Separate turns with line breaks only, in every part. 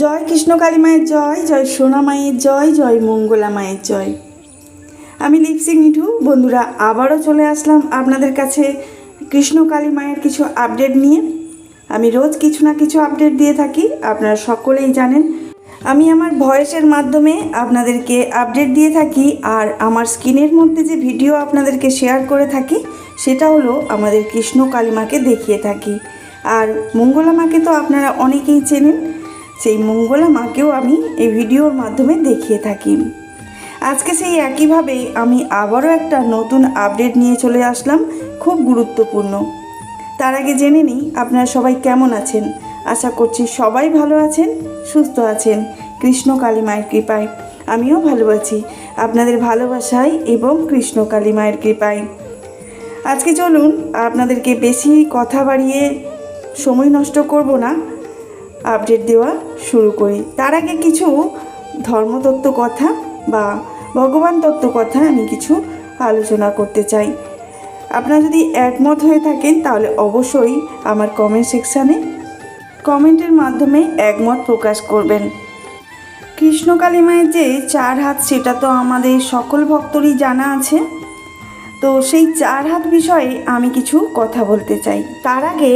জয় কৃষ্ণ কালী মায়ের জয় জয় সোনা মায়ের জয় জয় মঙ্গলা মায়ের জয়। আমি লিপসিং মিঠু, বন্ধুরা আবারও চলে আসলাম আপনাদের কাছে কৃষ্ণ কালী মায়ের কিছু আপডেট নিয়ে। আমি রোজ কিছু না কিছু আপডেট দিয়ে থাকি, আপনারা সকলেই জানেন। আমি আমার ভয়েসের মাধ্যমে আপনাদেরকে আপডেট দিয়ে থাকি আর আমার স্ক্রিনের মধ্যে যে ভিডিও আপনাদেরকে শেয়ার করে থাকি, সেটা হলো আমাদের কৃষ্ণ কালীমাকে দেখিয়ে থাকি। আর মঙ্গলা মাকে তো আপনারা অনেকেই চেনেন, সেই মঙ্গলা মাকেও আমি এই ভিডিওর মাধ্যমে দেখিয়ে থাকি। আজকে সেই একইভাবে আমি আবারও একটা নতুন আপডেট নিয়ে চলে আসলাম, খুব গুরুত্বপূর্ণ। তার আগে জেনে নিই, আপনারা সবাই কেমন আছেন? আশা করছি সবাই ভালো আছেন, সুস্থ আছেন। কৃষ্ণ কালী মায়ের কৃপায়, আমিও ভালো আছি। আপনাদের ভালোবাসায় এবং কৃষ্ণ কালী মায়ের কৃপায়। আজকে চলুন, আপনাদেরকে বেশি কথা বাড়িয়ে সময় নষ্ট করব না। আপডেট দেওয়া শুরু করি। তার আগে কিছু ধর্মতত্ত্ব কথা বা ভগবান তত্ত্ব কথা আমি কিছু আলোচনা করতে চাই। আপনারা যদি একমত হয়ে থাকেন, তাহলে অবশ্যই আমার কমেন্ট সেকশানে কমেন্টের মাধ্যমে একমত প্রকাশ করবেন। কৃষ্ণকালী মায়ের যে চার হাত, সেটা তো আমাদের সকল ভক্তরই জানা আছে। তো সেই চার হাত বিষয়ে আমি কিছু কথা বলতে চাই। তার আগে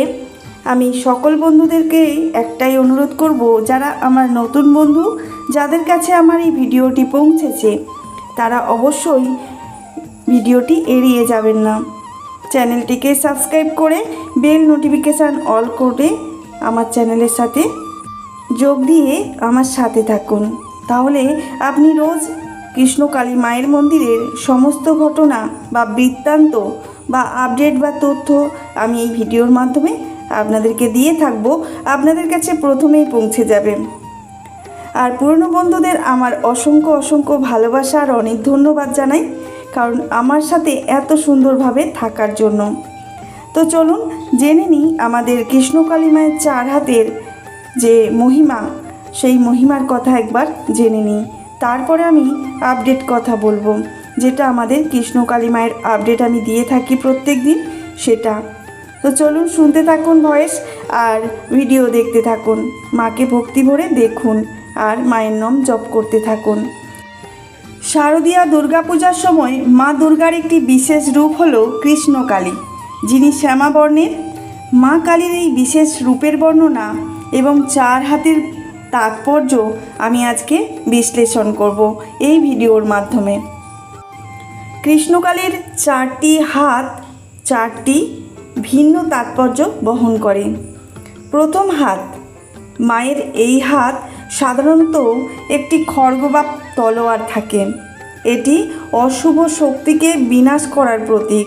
আমি সকল বন্ধুদেরকেই একটাই অনুরোধ করব, যারা আমার নতুন বন্ধু, যাদের কাছে আমার এই ভিডিওটি পৌঁছেছে, তারা অবশ্যই ভিডিওটি এড়িয়ে যাবেন না। চ্যানেলটিকে সাবস্ক্রাইব করে বেল নোটিফিকেশান অল করে আমার চ্যানেলের সাথে যোগ দিয়ে আমার সাথে থাকুন। তাহলে আপনি রোজ কৃষ্ণকালী মায়ের মন্দিরের সমস্ত ঘটনা বা বৃত্তান্ত বা আপডেট বা তথ্য আমি এই ভিডিওর মাধ্যমে আপনাদেরকে দিয়ে থাকব। আপনাদের কাছে প্রথমেই পৌঁছে যাবে। আর পুরনো বন্ধুদের আমার অসংখ্য অসংখ্য ভালোবাসা আর অনেক ধন্যবাদ জানাই, কারণ আমার সাথে এত সুন্দরভাবে থাকার জন্য। তো চলুন, জেনে নিই আমাদের কৃষ্ণকালী মায়ের চার হাতের যে মহিমা, সেই মহিমার কথা একবার জেনে নিই। তারপরে আমি আপডেট কথা বলব। যেটা আমাদের কৃষ্ণকালী মায়ের আপডেট আমি দিয়ে থাকি প্রত্যেক দিন সেটা তো চলুন শুনতে থাকুন ভয়েস আর ভিডিও দেখতে থাকুন। মাকে ভক্তি ভরে দেখুন আর মায়ের নাম জপ করতে থাকুন। শারদীয়া দুর্গাপূজার সময় মা দুর্গার একটি বিশেষ রূপ হলো কৃষ্ণকালী যিনি শ্যামাবর্ণের মা কালীর এই বিশেষ রূপের বর্ণনা এবং চার হাতের তাৎপর্য আমি আজকে বিশ্লেষণ করব এই ভিডিওর মাধ্যমে। কৃষ্ণকালীর চারটি হাত, চারটি ভিন্ন তাৎপর্য বহন করে। প্রথম হাত, মায়ের এই হাত সাধারণত একটি খড়গ বা তলোয়ার থাকে। এটি অশুভ শক্তিকে বিনাশ করার প্রতীক।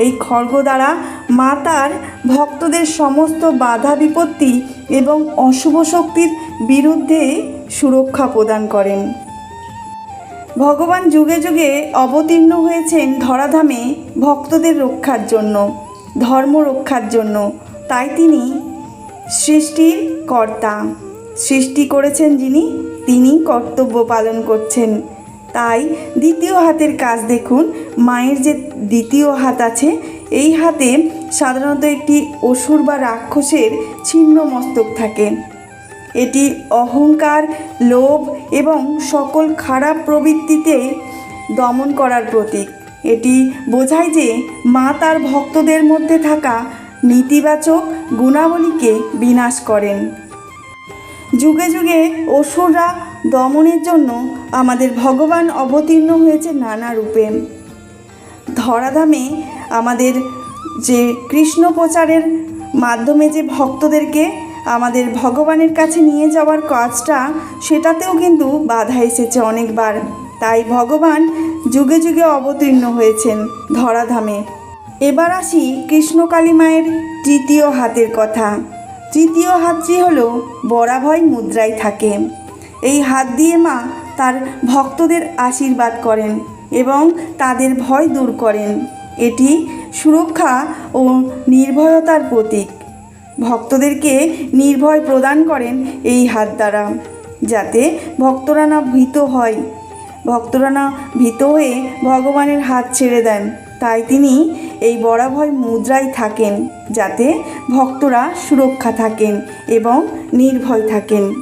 এই খড়গ দ্বারা মা তার ভক্তদের সমস্ত বাধা, বিপত্তি এবং অশুভ শক্তির বিরুদ্ধে সুরক্ষা প্রদান করেন। ভগবান যুগে যুগে অবতীর্ণ হয়েছেন ধরাধামে ভক্তদের রক্ষার জন্য। ধর্ম রক্ষার জন্য। তাই তিনি সৃষ্টির কর্তা। সৃষ্টি করেছেন যিনি তিনি কর্তব্য পালন করছেন। তাই দ্বিতীয় হাতের কাজ দেখুন, মায়ের যে দ্বিতীয় হাত আছে, এই হাতে সাধারণত একটি অসুর বা রাক্ষসের ছিন্ন মস্তক থাকে। এটি অহংকার, লোভ এবং সকল খারাপ প্রবৃত্তিতে দমন করার প্রতীক। এটি বোঝায় যে মা তার ভক্তদের মধ্যে থাকা নেতিবাচক গুণাবলীকে বিনাশ করেন। যুগে যুগে অসুররা দমনের জন্য আমাদের ভগবান অবতীর্ণ হয়েছে নানা রূপে। ধরাধামে আমাদের যে কৃষ্ণ প্রচারের মাধ্যমে যে ভক্তদেরকে আমাদের ভগবানের কাছে নিয়ে যাওয়ার কাজটা, সেটাতেও কিন্তু বাধা এসেছে অনেকবার। তাই ভগবান যুগে যুগে অবতীর্ণ হয়েছেন ধরাধামে। এবার আসি কৃষ্ণকালী মায়ের তৃতীয় হাতের কথা। তৃতীয় হাতটি হলো, বরাভয় মুদ্রায় থাকে। এই হাত দিয়ে মা তার ভক্তদের আশীর্বাদ করেন এবং তাদের ভয় দূর করেন। এটি সুরক্ষা ও নির্ভয়তার প্রতীক। ভক্তদেরকে নির্ভয় প্রদান করেন এই হাত দ্বারা, যাতে ভক্তরা না ভীত হয়। ভক্তরা না ভীত হয়ে ভগবানের হাত ছেড়ে দেন। তাই তিনি এই বরাভয় মুদ্রায় থাকেন, যাতে ভক্তরা সুরক্ষা থাকেন এবং নির্ভয় থাকেন।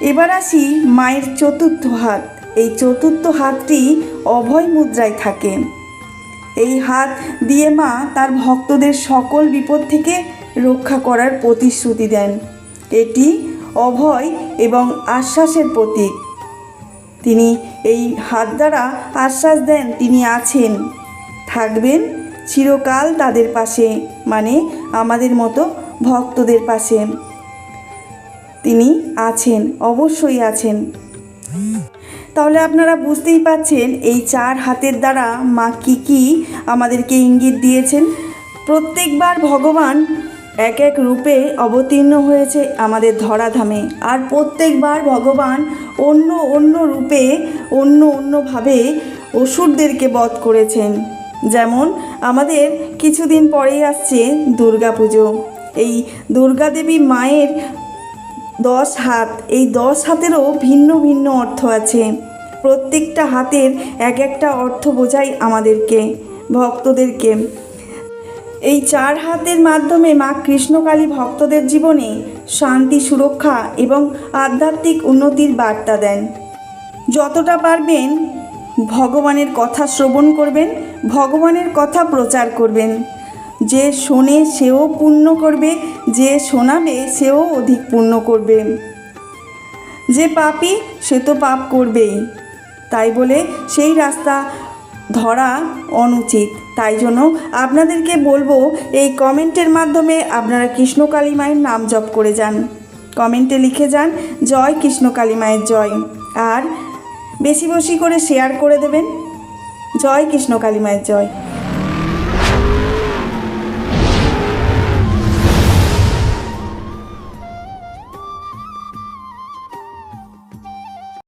এবার আসি মায়ের চতুর্থ হাত। এই চতুর্থ হাতটি অভয় মুদ্রায় থাকে। এই হাত দিয়ে মা তার ভক্তদের সকল বিপদ থেকে রক্ষা করার প্রতিশ্রুতি দেন। এটি অভয় এবং আশ্বাসের প্রতীক। তিনি এই হাত দ্বারা আশ্বাস দেন তিনি আছেন। থাকবেন চিরকাল তাদের পাশে মানে আমাদের মতো ভক্তদের পাশে। তিনি আছেন, অবশ্যই আছেন। তাহলে আপনারা বুঝতেই পাচ্ছেন এই চার হাতের দ্বারা মা কী কী আমাদেরকে ইঙ্গিত দিয়েছেন। প্রত্যেকবার ভগবান এক এক রূপে অবতীর্ণ হয়েছে আমাদের ধরাধামে। আর প্রত্যেকবার ভগবান অন্য অন্য রূপে, অন্য অন্যভাবে অসুরদেরকে বধ করেছেন। যেমন আমাদের কিছুদিন পরেই আসছে দুর্গাপুজো। এই দুর্গাদেবী মায়ের দশ হাত, এই দশ হাতেরও ভিন্ন ভিন্ন অর্থ আছে। প্রত্যেকটা হাতের এক একটা অর্থ বোঝায় আমাদেরকে, ভক্তদেরকে। এই চার হাতের মাধ্যমে মা কৃষ্ণকালী ভক্তদের জীবনে শান্তি, সুরক্ষা এবং আধ্যাত্মিক উন্নতির বার্তা দেন। যতটা পারবেন ভগবানের কথা শ্রবণ করবেন, ভগবানের কথা প্রচার করবেন। যে শোনে সেও পূর্ণ করবে, যে শোনাবে সেও অধিক পূর্ণ করবে। যে পাপী সে তো পাপ করবেই। তাই বলে সেই রাস্তা ধরা অনুচিত। তাই জন্য আপনাদেরকে বলব, এই কমেন্টের মাধ্যমে আপনারা কৃষ্ণকালী মায়ের নাম জপ করে যান। কমেন্টে লিখে যান, জয় কৃষ্ণকালী মায়ের জয়। আর বেশি বেশি করে শেয়ার করে দেবেন, জয় কৃষ্ণকালী মায়ের জয়।